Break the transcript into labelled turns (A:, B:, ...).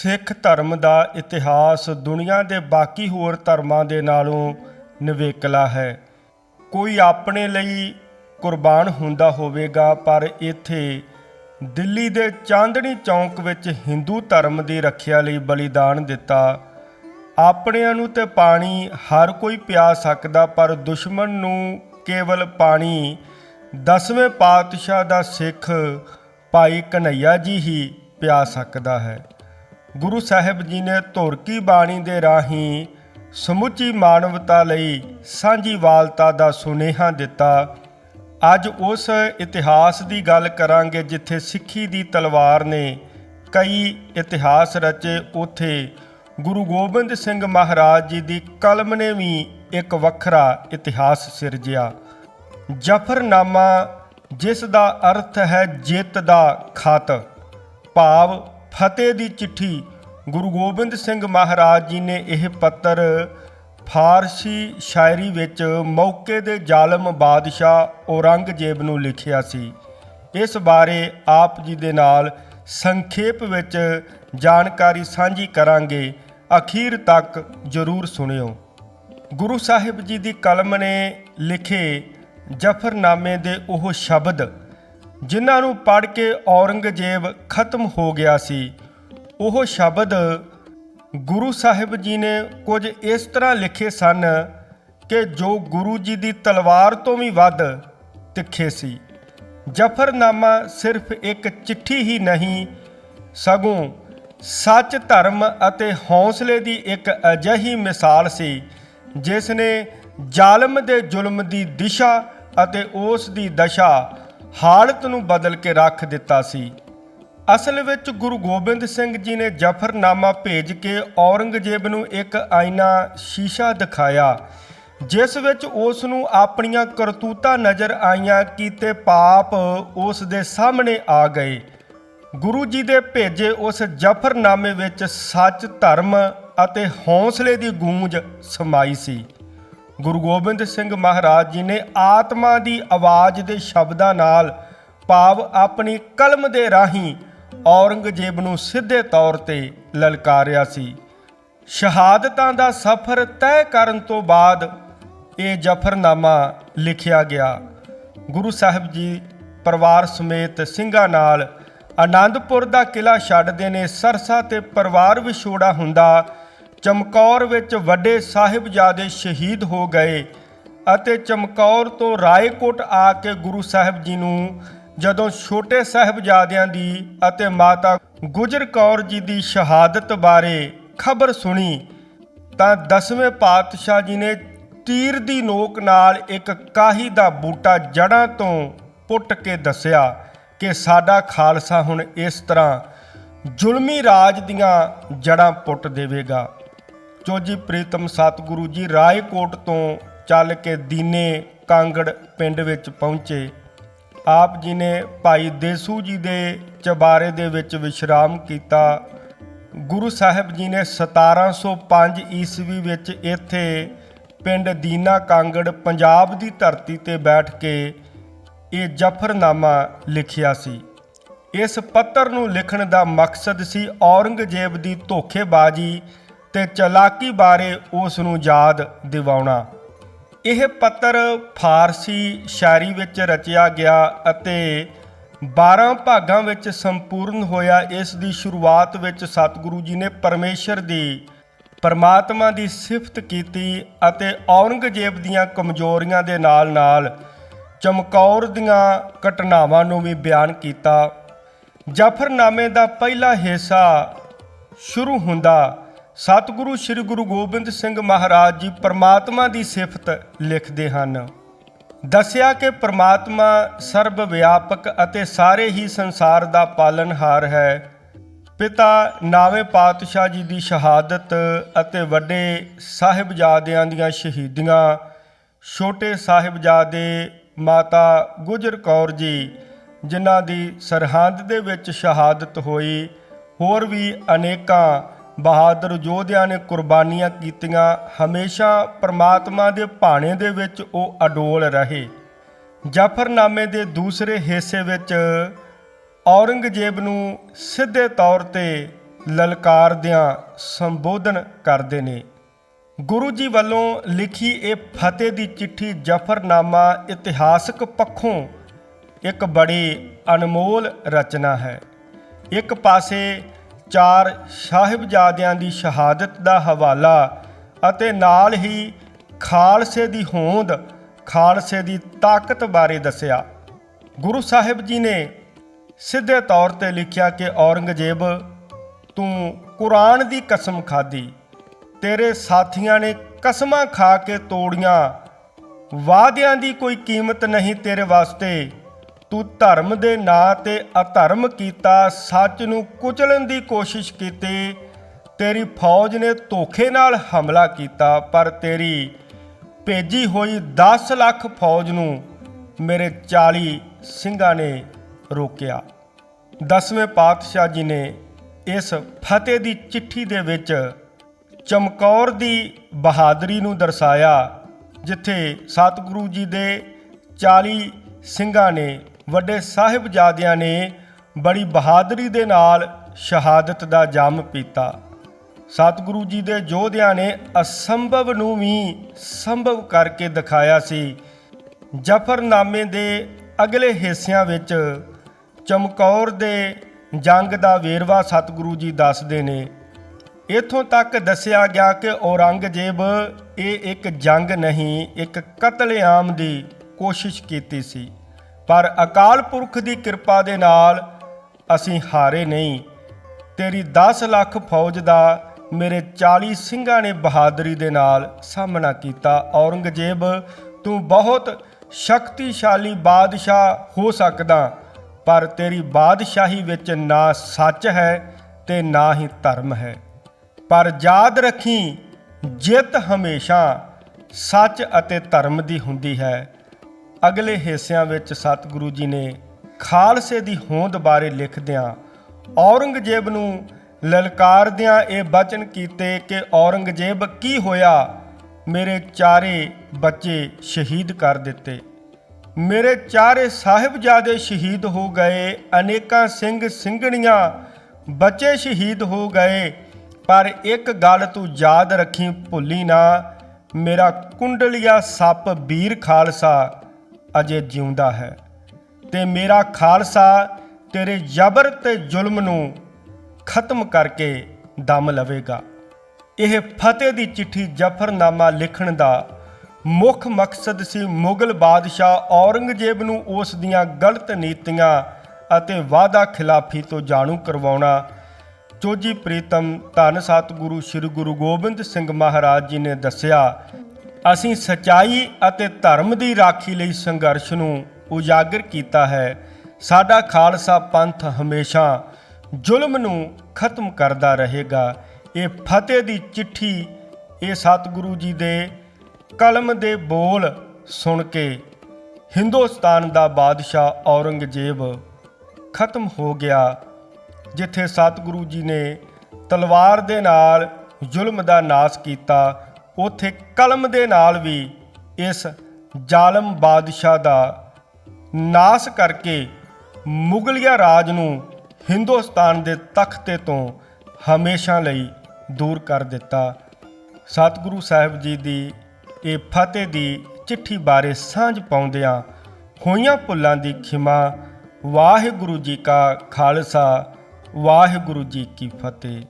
A: ਸਿੱਖ ਧਰਮ ਦਾ ਇਤਿਹਾਸ ਦੁਨੀਆ ਦੇ ਬਾਕੀ ਹੋਰ ਧਰਮਾਂ ਦੇ ਨਾਲੋਂ ਨਿਵੇਕਲਾ ਹੈ। ਕੋਈ ਆਪਣੇ ਲਈ ਕੁਰਬਾਨ ਹੁੰਦਾ ਹੋਵੇਗਾ, ਪਰ ਇੱਥੇ ਦਿੱਲੀ ਦੇ ਚਾਂਦਣੀ ਚੌਂਕ ਵਿੱਚ ਹਿੰਦੂ ਧਰਮ ਦੀ ਰੱਖਿਆ ਲਈ ਬਲੀਦਾਨ ਦਿੱਤਾ। ਆਪਣਿਆਂ ਨੂੰ ਤੇ ਪਾਣੀ ਹਰ ਕੋਈ ਪਿਆ ਸਕਦਾ, ਪਰ ਦੁਸ਼ਮਣ ਨੂੰ ਕੇਵਲ ਪਾਣੀ ਦਸਵੇਂ ਪਾਤਸ਼ਾਹ ਦਾ ਸਿੱਖ ਭਾਈ ਕਨਈਆ ਜੀ ਹੀ ਪਿਆ ਸਕਦਾ ਹੈ। ਗੁਰੂ ਸਾਹਿਬ ਜੀ ਨੇ ਧੁਰਕੀ ਬਾਣੀ ਦੇ ਰਾਹੀਂ ਸਮੁੱਚੀ ਮਾਨਵਤਾ ਲਈ ਸਾਂਝੀ ਵਾਲਤਾ ਦਾ ਸੁਨੇਹਾ ਦਿੱਤਾ। ਅੱਜ ਉਸ ਇਤਿਹਾਸ ਦੀ ਗੱਲ ਕਰਾਂਗੇ ਜਿੱਥੇ ਸਿੱਖੀ ਦੀ ਤਲਵਾਰ ਨੇ ਕਈ ਇਤਿਹਾਸ ਰਚੇ। ਉਥੇ ਗੁਰੂ ਗੋਬਿੰਦ ਸਿੰਘ ਮਹਾਰਾਜ ਜੀ ਦੀ ਕਲਮ ਨੇ ਵੀ ਇੱਕ ਵੱਖਰਾ ਇਤਿਹਾਸ ਸਿਰਜਿਆ। ਜਫਰਨਾਮਾ ਜਿਸ ਦਾ ਅਰਥ ਹੈ ਜਿੱਤ ਦਾ ਖਤ, ਭਾਵ ਫਤਿਹ ਦੀ ਚਿੱਠੀ। ਗੁਰੂ ਗੋਬਿੰਦ ਸਿੰਘ ਮਹਾਰਾਜ ਜੀ ਨੇ ਇਹ ਪੱਤਰ ਫਾਰਸੀ ਸ਼ਾਇਰੀ ਵਿੱਚ ਮੌਕੇ ਦੇ ਜ਼ਾਲਮ ਬਾਦਸ਼ਾਹ ਔਰੰਗਜ਼ੇਬ ਨੂੰ ਲਿਖਿਆ ਸੀ। ਇਸ ਬਾਰੇ ਆਪ ਜੀ ਦੇ ਨਾਲ ਸੰਖੇਪ ਵਿੱਚ ਜਾਣਕਾਰੀ ਸਾਂਝੀ ਕਰਾਂਗੇ। ਅਖੀਰ ਤੱਕ ਜਰੂਰ ਸੁਣਿਓ। ਗੁਰੂ ਸਾਹਿਬ ਜੀ ਦੀ ਕਲਮ ਨੇ ਲਿਖੇ ਜਫਰਨਾਮੇ ਦੇ ਉਹ ਸ਼ਬਦ ਜਿਨ੍ਹਾਂ ਨੂੰ ਪੜ੍ਹ ਕੇ ਔਰੰਗਜ਼ੇਬ ਖਤਮ ਹੋ ਗਿਆ ਸੀ। ਉਹ ਸ਼ਬਦ ਗੁਰੂ ਸਾਹਿਬ ਜੀ ਨੇ ਕੁਝ ਇਸ ਤਰ੍ਹਾਂ ਲਿਖੇ ਸਨ ਕਿ ਜੋ ਗੁਰੂ ਜੀ ਦੀ ਤਲਵਾਰ ਤੋਂ ਵੀ ਵੱਧ ਤਿੱਖੇ ਸੀ। ਜਫਰਨਾਮਾ ਸਿਰਫ ਇੱਕ ਚਿੱਠੀ ਹੀ ਨਹੀਂ, ਸਗੋਂ ਸੱਚ ਧਰਮ ਅਤੇ ਹੌਸਲੇ ਦੀ ਇੱਕ ਅਜਿਹੀ ਮਿਸਾਲ ਸੀ, ਜਿਸ ਨੇ ਜ਼ਾਲਮ ਦੇ ਜ਼ੁਲਮ ਦੀ ਦਿਸ਼ਾ ਅਤੇ ਉਸ ਦੀ ਦਸ਼ਾ ਹਾਲਤ ਨੂੰ ਬਦਲ ਕੇ ਰੱਖ ਦਿੱਤਾ ਸੀ। ਅਸਲ ਵਿੱਚ ਗੁਰੂ ਗੋਬਿੰਦ ਸਿੰਘ ਜੀ ਨੇ ਜਫਰਨਾਮਾ ਭੇਜ ਕੇ ਔਰੰਗਜ਼ੇਬ ਨੂੰ ਇੱਕ ਆਇਨਾ ਸ਼ੀਸ਼ਾ ਦਿਖਾਇਆ, ਜਿਸ ਵਿੱਚ ਉਸ ਨੂੰ ਆਪਣੀਆਂ ਕਰਤੂਤਾਂ ਨਜ਼ਰ ਆਈਆਂ ਕੀਤੇ ਪਾਪ ਉਸ ਦੇ ਸਾਹਮਣੇ ਆ ਗਏ। ਗੁਰੂ ਜੀ ਦੇ ਭੇਜੇ ਉਸ ਜਫਰਨਾਮੇ ਵਿੱਚ ਸੱਚ ਧਰਮ ਅਤੇ ਹੌਸਲੇ ਦੀ ਗੂੰਜ ਸਮਾਈ ਸੀ। ਗੁਰੂ ਗੋਬਿੰਦ ਸਿੰਘ ਮਹਾਰਾਜ ਜੀ ਨੇ ਆਤਮਾ ਦੀ ਆਵਾਜ਼ ਦੇ ਸ਼ਬਦਾਂ ਨਾਲ ਭਾਵ ਆਪਣੀ ਕਲਮ ਦੇ ਰਾਹੀਂ ਔਰੰਗਜ਼ੇਬ ਨੂੰ ਸਿੱਧੇ ਤੌਰ ਤੇ ਲਲਕਾਰਿਆ ਸੀ। ਸ਼ਹਾਦਤਾਂ ਦਾ ਸਫ਼ਰ ਤੈਅ ਕਰਨ ਤੋਂ ਬਾਅਦ ਇਹ ਜਫਰਨਾਮਾ ਲਿਖਿਆ ਗਿਆ। ਗੁਰੂ ਸਾਹਿਬ ਜੀ ਪਰਿਵਾਰ ਸਮੇਤ ਸਿੰਘਾਂ ਨਾਲ ਆਨੰਦਪੁਰ ਦਾ ਕਿਲਾ ਛੱਡਦੇ ਨੇ। ਸਰਸਾ ਤੇ ਪਰਿਵਾਰ ਵਿਛੋੜਾ ਹੁੰਦਾ ਚਮਕੌਰ ਵਿੱਚ ਵੱਡੇ ਸਾਹਿਬਜ਼ਾਦੇ ਸ਼ਹੀਦ ਹੋ ਗਏ ਅਤੇ ਚਮਕੌਰ ਤੋਂ ਰਾਏਕੋਟ ਆ ਕੇ ਗੁਰੂ ਸਾਹਿਬ ਜੀ ਨੂੰ ਜਦੋਂ ਛੋਟੇ ਸਾਹਿਬਜ਼ਾਦਿਆਂ ਦੀ ਅਤੇ ਮਾਤਾ ਗੁਜਰ ਕੌਰ ਜੀ ਦੀ ਸ਼ਹਾਦਤ ਬਾਰੇ ਖਬਰ ਸੁਣੀ, ਤਾਂ ਦਸਵੇਂ ਪਾਤਸ਼ਾਹ ਜੀ ਨੇ ਤੀਰ ਦੀ ਨੋਕ ਨਾਲ ਇੱਕ ਕਾਹੀ ਦਾ ਬੂਟਾ ਜੜਾਂ ਤੋਂ ਪੁੱਟ ਕੇ ਦੱਸਿਆ ਕਿ ਸਾਡਾ ਖਾਲਸਾ ਹੁਣ ਇਸ ਤਰ੍ਹਾਂ ਜ਼ੁਲਮੀ ਰਾਜ ਦੀਆਂ ਜੜਾਂ ਪੁੱਟ ਦੇਵੇਗਾ। ਚੋਜੀ ਪ੍ਰੀਤਮ ਸਤਿਗੁਰੂ ਜੀ ਰਾਏਕੋਟ ਤੋਂ ਚੱਲ ਕੇ ਦੀਨੇ ਕਾਂਗੜ ਪਿੰਡ ਵਿੱਚ ਪਹੁੰਚੇ, ਆਪ ਜੀ ਨੇ ਭਾਈ ਦੇਸੂ ਜੀ ਦੇ ਚਬਾਰੇ ਦੇ ਵਿੱਚ ਵਿਸ਼ਰਾਮ ਕੀਤਾ। ਗੁਰੂ ਸਾਹਿਬ ਜੀ ਨੇ 1705 ਈਸਵੀ ਵਿੱਚ ਇੱਥੇ ਪਿੰਡ ਦੀਨਾ ਕਾਂਗੜ ਪੰਜਾਬ ਦੀ ਧਰਤੀ ਤੇ ਬੈਠ ਕੇ ਇਹ ਜਫਰਨਾਮਾ ਲਿਖਿਆ ਸੀ। ਇਸ ਪੱਤਰ ਨੂੰ ਲਿਖਣ ਦਾ ਮਕਸਦ ਸੀ ਔਰੰਗਜ਼ੇਬ ਦੀ ਧੋਖੇਬਾਜ਼ੀ ਤੇ ਚਲਾਕੀ ਬਾਰੇ ਉਸ ਨੂੰ ਯਾਦ ਦਿਵਾਉਣਾ। ਇਹ ਪੱਤਰ ਫਾਰਸੀ ਸ਼ਾਇਰੀ ਵਿੱਚ ਰਚਿਆ ਗਿਆ ਅਤੇ 12 ਭਾਗਾਂ ਵਿੱਚ ਸੰਪੂਰਨ ਹੋਇਆ। ਇਸ ਦੀ ਸ਼ੁਰੂਆਤ ਵਿੱਚ ਸਤਿਗੁਰੂ ਜੀ ਨੇ ਪਰਮੇਸ਼ਰ ਦੀ, ਪਰਮਾਤਮਾ ਦੀ ਸਿਫਤ ਕੀਤੀ ਅਤੇ ਔਰੰਗਜ਼ੇਬ ਦੀਆਂ ਕਮਜ਼ੋਰੀਆਂ ਦੇ ਨਾਲ-ਨਾਲ ਚਮਕੌਰ ਦੀਆਂ ਘਟਨਾਵਾਂ ਨੂੰ ਵੀ ਬਿਆਨ ਕੀਤਾ। ਜਫਰਨਾਮੇ ਦਾ ਪਹਿਲਾ ਹਿੱਸਾ ਸ਼ੁਰੂ ਹੁੰਦਾ ਸਤਿਗੁਰੂ ਸ੍ਰੀ ਗੁਰੂ ਗੋਬਿੰਦ ਸਿੰਘ ਮਹਾਰਾਜ ਜੀ ਪਰਮਾਤਮਾ ਦੀ ਸਿਫਤ ਲਿਖਦੇ ਹਨ। ਦੱਸਿਆ ਕਿ ਪ੍ਰਮਾਤਮਾ ਸਰਬ ਵਿਆਪਕ ਅਤੇ ਸਾਰੇ ਹੀ ਸੰਸਾਰ ਦਾ ਪਾਲਨਹਾਰ ਹੈ। ਪਿਤਾ ਨਾਵੇਂ ਪਾਤਸ਼ਾਹ ਜੀ ਦੀ ਸ਼ਹਾਦਤ ਅਤੇ ਵੱਡੇ ਸਾਹਿਬਜ਼ਾਦਿਆਂ ਦੀਆਂ ਸ਼ਹੀਦੀਆਂ, ਛੋਟੇ ਸਾਹਿਬਜ਼ਾਦੇ ਮਾਤਾ ਗੁਜਰ ਕੌਰ ਜੀ, ਜਿਨ੍ਹਾਂ ਦੀ ਸਰਹੰਦ ਦੇ ਵਿੱਚ ਸ਼ਹਾਦਤ ਹੋਈ, ਹੋਰ ਵੀ ਅਨੇਕਾਂ ਬਹਾਦਰ ਯੋਧਿਆਂ ਨੇ ਕੁਰਬਾਨੀਆਂ ਕੀਤੀਆਂ। ਹਮੇਸ਼ਾ ਪ੍ਰਮਾਤਮਾ ਦੇ ਭਾਣੇ ਦੇ ਵਿੱਚ ਉਹ ਅਡੋਲ ਰਹੇ। ਜਫਰਨਾਮੇ ਦੇ ਦੂਸਰੇ ਹਿੱਸੇ ਵਿੱਚ ਔਰੰਗਜ਼ੇਬ ਨੂੰ ਸਿੱਧੇ ਤੌਰ ਤੇ ਲਲਕਾਰਦਿਆਂ ਸੰਬੋਧਨ ਕਰਦੇ ਨੇ। ਗੁਰੂ ਜੀ ਵੱਲੋਂ ਲਿਖੀ ਇਹ ਫਤਿਹ ਦੀ ਚਿੱਠੀ ਜਫਰਨਾਮਾ ਇਤਿਹਾਸਕ ਪੱਖੋਂ ਇੱਕ ਬੜੀ ਅਨਮੋਲ ਰਚਨਾ ਹੈ। ਇੱਕ ਪਾਸੇ ਚਾਰ ਸਾਹਿਬਜ਼ਾਦਿਆਂ ਦੀ ਸ਼ਹਾਦਤ ਦਾ ਹਵਾਲਾ ਅਤੇ ਨਾਲ ਹੀ ਖਾਲਸੇ ਦੀ ਹੋਂਦ, ਖਾਲਸੇ ਦੀ ਤਾਕਤ ਬਾਰੇ ਦੱਸਿਆ। ਗੁਰੂ ਸਾਹਿਬ ਜੀ ਨੇ ਸਿੱਧੇ ਤੌਰ ਤੇ ਲਿਖਿਆ ਕਿ ਔਰੰਗਜ਼ੇਬ, ਤੂੰ ਕੁਰਾਨ ਦੀ ਕਸਮ ਖਾਦੀ ਤੇਰੇ ਸਾਥੀਆਂ ਨੇ ਕਸਮਾਂ ਖਾ ਕੇ ਤੋੜੀਆਂ, ਵਾਅਦਿਆਂ ਦੀ ਕੋਈ ਕੀਮਤ ਨਹੀਂ ਤੇਰੇ ਵਾਸਤੇ ਤੂੰ ਧਰਮ ਦੇ ਨਾਂ ਤੇ ਅਧਰਮ ਕੀਤਾ, ਸੱਚ ਨੂੰ ਕੁਚਲਣ ਦੀ ਕੋਸ਼ਿਸ਼ ਕੀਤੀ। ਤੇਰੀ ਫੌਜ ਨੇ ਧੋਖੇ ਨਾਲ ਹਮਲਾ ਕੀਤਾ, ਪਰ ਤੇਰੀ ਭੇਜੀ ਹੋਈ 10 ਲੱਖ ਫੌਜ ਨੂੰ ਮੇਰੇ 40 ਸਿੰਘਾਂ ਨੇ ਰੋਕਿਆ। ਦਸਵੇਂ ਪਾਤਸ਼ਾਹ ਜੀ ਨੇ ਇਸ ਫਤਿਹ ਦੀ ਚਿੱਠੀ ਦੇ ਵਿੱਚ ਚਮਕੌਰ ਦੀ ਬਹਾਦਰੀ ਨੂੰ ਦਰਸਾਇਆ, ਜਿੱਥੇ ਸਤਿਗੁਰੂ ਜੀ ਦੇ 40 ਸਿੰਘਾਂ ਨੇ ਵੱਡੇ ਸਾਹਿਬਜ਼ਾਦਿਆਂ ਨੇ ਬੜੀ ਬਹਾਦਰੀ ਦੇ ਨਾਲ ਸ਼ਹਾਦਤ ਦਾ ਜੰਮ ਪੀਤਾ। ਸਤਿਗੁਰੂ ਜੀ ਦੇ ਯੋਧਿਆਂ ਨੇ ਅਸੰਭਵ ਨੂੰ ਵੀ ਸੰਭਵ ਕਰਕੇ ਦਿਖਾਇਆ ਸੀ। ਜਫਰਨਾਮੇ ਦੇ ਅਗਲੇ ਹਿੱਸਿਆਂ ਵਿੱਚ ਚਮਕੌਰ ਦੇ ਜੰਗ ਦਾ ਵੇਰਵਾ ਸਤਿਗੁਰੂ ਜੀ ਦੱਸਦੇ ਨੇ। ਇਥੋਂ ਤੱਕ ਦੱਸਿਆ ਗਿਆ ਕਿ ਔਰੰਗਜ਼ੇਬ ਇਹ ਇੱਕ ਜੰਗ ਨਹੀਂ, ਇੱਕ ਕਤਲੇਆਮ ਦੀ ਕੋਸ਼ਿਸ਼ ਕੀਤੀ ਸੀ। ਪਰ ਅਕਾਲ ਪੁਰਖ ਦੀ ਕਿਰਪਾ ਦੇ ਨਾਲ ਅਸੀਂ ਹਾਰੇ ਨਹੀਂ। ਤੇਰੀ 10 ਲੱਖ ਫੌਜ ਦਾ ਮੇਰੇ 40 ਸਿੰਘਾਂ ਨੇ ਬਹਾਦਰੀ ਦੇ ਨਾਲ ਸਾਹਮਣਾ ਕੀਤਾ। ਔਰੰਗਜ਼ੇਬ, ਤੂੰ ਬਹੁਤ ਸ਼ਕਤੀਸ਼ਾਲੀ ਬਾਦਸ਼ਾਹ ਹੋ ਸਕਦਾ, ਪਰ ਤੇਰੀ ਬਾਦਸ਼ਾਹੀ ਵਿੱਚ ਨਾ ਸੱਚ ਹੈ ਤੇ ਨਾ ਹੀ ਧਰਮ ਹੈ। ਪਰ ਯਾਦ ਰੱਖੀ, ਜਿੱਤ ਹਮੇਸ਼ਾ ਸੱਚ ਅਤੇ ਧਰਮ ਦੀ ਹੁੰਦੀ ਹੈ। ਅਗਲੇ ਹਿੱਸਿਆਂ ਵਿੱਚ ਸਤਿਗੁਰੂ ਜੀ ਨੇ ਖਾਲਸੇ ਦੀ ਹੋਂਦ ਬਾਰੇ ਲਿਖਦਿਆਂ ਔਰੰਗਜ਼ੇਬ ਨੂੰ ਲਲਕਾਰਦਿਆਂ ਇਹ ਬਚਨ ਕੀਤੇ ਕਿ ਔਰੰਗਜ਼ੇਬ ਕੀ ਹੋਇਆ? ਮੇਰੇ ਚਾਰੇ ਬੱਚੇ ਸ਼ਹੀਦ ਕਰ ਦਿੱਤੇ। ਮੇਰੇ ਚਾਰੇ ਸਾਹਿਬਜ਼ਾਦੇ ਸ਼ਹੀਦ ਹੋ ਗਏ, ਅਨੇਕਾਂ ਸਿੰਘ ਸਿੰਘਣੀਆਂ ਬੱਚੇ ਸ਼ਹੀਦ ਹੋ ਗਏ, ਪਰ ਇੱਕ ਗੱਲ ਤੂੰ ਯਾਦ ਰੱਖੀ ਭੁੱਲੀ ਨਾ, ਮੇਰਾ ਕੁੰਡਲੀਆ ਸੱਪ ਵੀਰ ਖਾਲਸਾ ਅਜੇ ਜਿਉਂਦਾ ਹੈ। ਤੇ ਮੇਰਾ ਖਾਲਸਾ ਤੇਰੇ ਜ਼ਬਰ ਤੇ ਜ਼ੁਲਮ ਨੂੰ ਖਤਮ ਕਰਕੇ ਦਮ ਲਵੇਗਾ। ਇਹ ਫਤਿਹ ਦੀ ਚਿੱਠੀ ਜਫਰਨਾਮਾ ਲਿਖਣ ਦਾ ਮੁੱਖ ਮਕਸਦ ਸੀ ਮੁਗਲ ਬਾਦਸ਼ਾਹ ਔਰੰਗਜ਼ੇਬ ਨੂੰ ਉਸ ਦੀਆਂ ਗਲਤ ਨੀਤੀਆਂ ਅਤੇ ਵਾਅਦਾ ਖਿਲਾਫੀ ਤੋਂ ਜਾਣੂ ਕਰਵਾਉਣਾ। ਚੋਜੀ ਪ੍ਰੀਤਮ ਧੰਨ ਸਤਿਗੁਰੂ ਸ੍ਰੀ ਗੁਰੂ ਗੋਬਿੰਦ ਸਿੰਘ ਮਹਾਰਾਜ ਜੀ ਨੇ ਦੱਸਿਆ ਅਸੀਂ ਸਚਾਈ ਅਤੇ ਧਰਮ ਦੀ ਰਾਖੀ ਲਈ ਸੰਘਰਸ਼ ਨੂੰ ਉਜਾਗਰ ਕੀਤਾ ਹੈ। ਸਾਡਾ ਖਾਲਸਾ ਪੰਥ ਹਮੇਸ਼ਾ ਜ਼ੁਲਮ ਨੂੰ ਖਤਮ ਕਰਦਾ ਰਹੇਗਾ। ਇਹ ਫਤਿਹ ਦੀ ਚਿੱਠੀ ਇਹ ਸਤਿਗੁਰੂ ਜੀ ਦੇ ਕਲਮ ਦੇ ਬੋਲ ਸੁਣ ਕੇ ਹਿੰਦੁਸਤਾਨ ਦਾ ਬਾਦਸ਼ਾਹ ਔਰੰਗਜ਼ੇਬ ਖਤਮ ਹੋ ਗਿਆ, ਜਿੱਥੇ ਸਤਿਗੁਰੂ ਜੀ ਨੇ ਤਲਵਾਰ ਦੇ ਨਾਲ ਜ਼ੁਲਮ ਦਾ ਨਾਸ਼ ਕੀਤਾ ਉਥੇ ਕਲਮ ਦੇ ਨਾਲ ਵੀ ਇਸ ਜ਼ਾਲਮ ਬਾਦਸ਼ਾਹ ਦਾ ਨਾਸ਼ ਕਰਕੇ ਮੁਗਲਿਆ ਰਾਜ ਨੂੰ ਹਿੰਦੁਸਤਾਨ ਦੇ ਤਖਤੇ ਤੋਂ ਹਮੇਸ਼ਾ ਲਈ ਦੂਰ ਕਰ ਦਿੱਤਾ। ਸਤਿਗੁਰੂ ਸਾਹਿਬ ਜੀ ਦੀ ਇਹ ਫਤਿਹ ਦੀ ਚਿੱਠੀ ਬਾਰੇ ਸਾਂਝ ਪਾਉਂਦਿਆਂ ਹੋਈਆਂ ਭੁੱਲਾਂ ਦੀ ਖਿਮਾ, ਵਾਹਿਗੁਰੂ ਜੀ ਕਾ ਖਾਲਸਾ, ਵਾਹਿਗੁਰੂ ਜੀ ਕੀ ਫਤਿਹ।